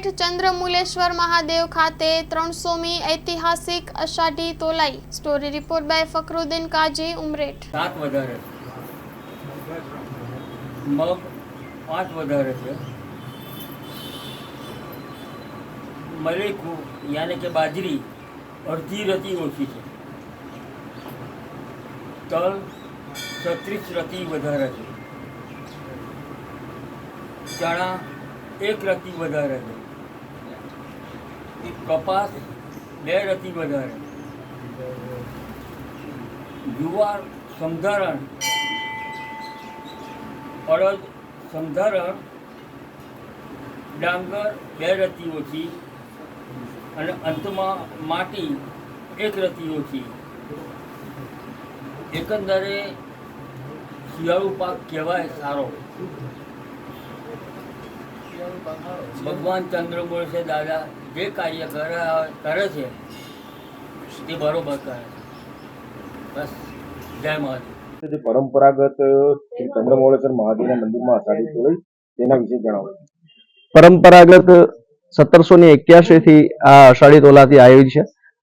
ઉમરેઠ ચંદ્રમુલેશ્વર મહાદેવ ખાતે ત્રણસોમી ઐતિહાસિક અષાઢી તોલાઈ. Story report by Fakruddin Kazi, Umreth. સાત વધારે મગ પાંચ વધારે છે. મલેકુ યાને કે બાજરી, અડધી રતી ઓછી છે. તલ છત્રીસ રતી વધારે છે. ચણા એક રતી વધારે છે. કપાસ બે રતી વધારે જુવાર સમધારણ અડદ સમધારણ ડાંગર બે રતી ઓછી અને અંતમાં માટી એક રતી ઓછી એકંદરે શિયાળુ પાક કહેવાય સારો. ભગવાન ચંદ્રમોળ છે દાદા જે કાર્ય કરે કરે છે. તે બરોબર કરે છે. બસ. જય મહાદેવ. જે પરંપરાગત શ્રી ચંદ્રમૌળેશ્વર મહાદેવના મંદિરમાં અષાઢી તોલાઈ તેના વિશે જણાવો. પરંપરાગત સત્તરસો ને એક્યાસી થી આ અષાઢી તોલાથી આવી છે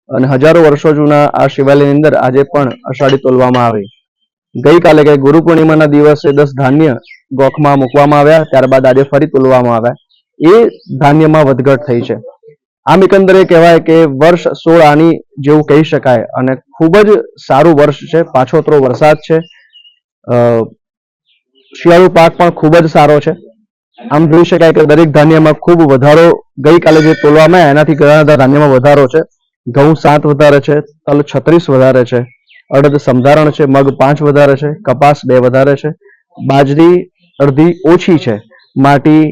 અને હજારો વર્ષો જૂના આ શિવાલયની અંદર આજે પણ અષાઢી તોલવામાં આવે. ગઈકાલે કે ગુરુ પૂર્ણિમાના દિવસે દસ ધાન્ય ગોખમાં મૂકવામાં આવ્યા ત્યારબાદ આજે ફરી તોલવામાં આવ્યા. એ ધાન્યમાં વધઘટ થઈ છે. આમ એકંદરે કહેવાય કે વર્ષ સોળ આની જેવું કહી શકાય અને ખૂબ જ સારું વર્ષ છે. પાછોતરો વરસાદ છે. શિયાળુ પાક પણ ખૂબ જ સારો છે. આમ જોઈ શકાય કે દરેક ધાન્યમાં ખૂબ વધારો ગઈકાલે જે તોલવામાં એનાથી ઘણા બધા ધાન્યમાં વધારો છે. ઘઉં સાત વધારે છે, તલ છત્રીસ વધારે છે, અડદ સમધારણ છે, મગ પાંચ વધારે છે, કપાસ બે વધારે છે, બાજરી અડધી ઓછી છે, માટી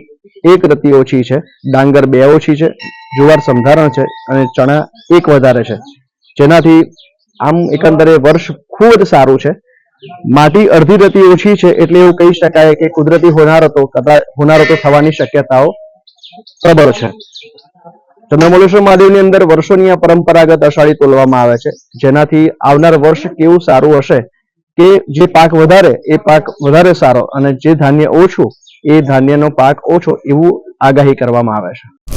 એક રતી ઓછી છે, ડાંગર બે ઓછી છે, જુવાર સમધારણ છે અને ચણા એક વધારે છે. જેનાથી આમ એકંદરે વર્ષ ખૂબ જ સારું છે. માટી અડધી રતી ઓછી છે એટલે એવું કહી શકાય કે કુદરતી હોનારતો હોનારતો થવાની શક્યતાઓ પ્રબળ છે. ચંદ્રમૌલેશ્વર મહાદેવની અંદર વર્ષોની આ પરંપરાગત અષાઢી તોલવામાં આવે છે. જેનાથી આવનાર વર્ષ કેવું સારું હશે? કે જે પાક વધારે, એ પાક વધારે સારો અને જે ધાન્ય ઓછું એ ધાન્યનો પાક ઓછો એવું આગાહી કરવામાં આવે છે.